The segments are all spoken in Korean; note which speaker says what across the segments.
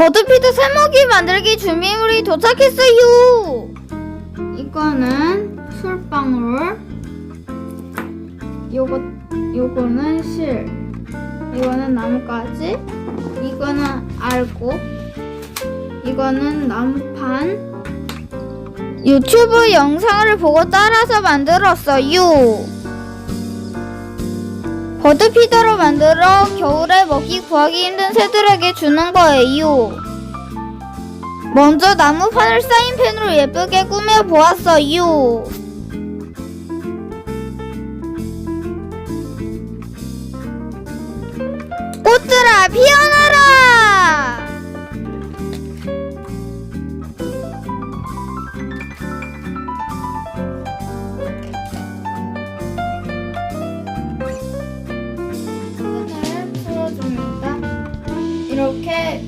Speaker 1: 버드피드 쇠먹이 만들기 준비물이 도착했어요. 이거는 술방울. 요거 요거는 실. 이거는 나뭇가지. 이거는 알곡. 이거는 나무판. 유튜브 영상을 보고 따라서 만들었어요. 버드피더로 만들어 겨울에 먹이 구하기 힘든 새들에게 주는 거예요. 먼저 나무판을 사인펜으로 예쁘게 꾸며 보았어요. 꽃들아 피어 이렇게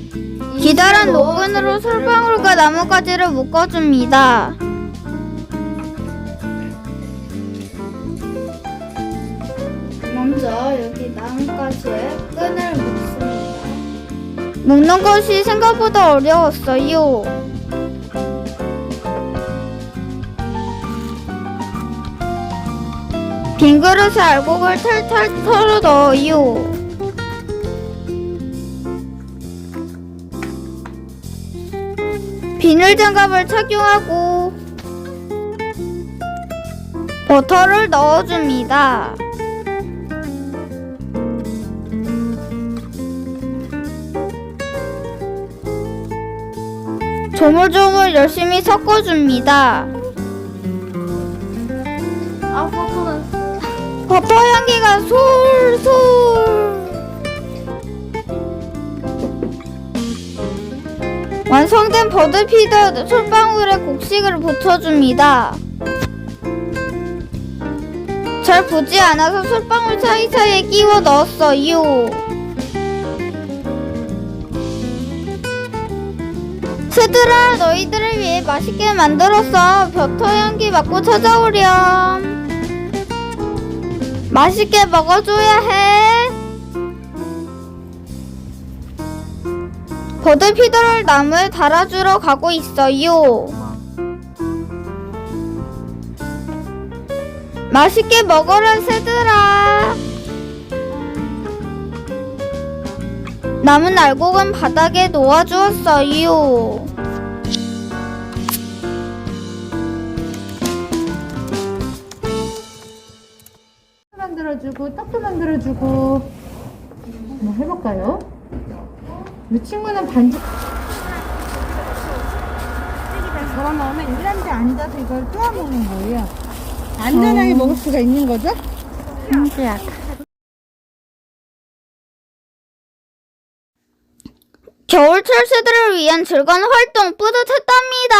Speaker 1: 기다란 노끈으로 솔방울과 나뭇가지를 묶어줍니다. 먼저 여기 나뭇가지에 끈을 묶습니다. 묶는 것이 생각보다 어려웠어요. 빈 그릇에 알곡을 탈탈 털어 넣어요. 비닐 장갑을 착용하고 버터를 넣어줍니다. 조물조물 열심히 섞어줍니다.
Speaker 2: 아,
Speaker 1: 버터 향기가 솔솔 완성된 버드피더 솔방울에 곡식을 붙여줍니다. 잘 붙지 않아서 솔방울 사이사이에 끼워 넣었어요. 새들아 너희들을 위해 맛있게 만들었어 버터 향기 맡고 찾아오렴. 맛있게 먹어줘야 해. 버드피더를 나무에 달아주러 가고 있어요. 맛있게 먹어라, 새들아. 남은 알곡은 바닥에 놓아주었어요.
Speaker 2: 만들어주고 떡도 만들어주고 한번 해볼까요? 이 친구는 반죽 저런 다음에 일란데 앉아서 이걸 쪼아 먹는 거예요. 안전하게 먹을 수가 있는 거죠?
Speaker 1: 신기하다. 겨울 철 새들을 위한 즐거운 활동 뿌듯했답니다.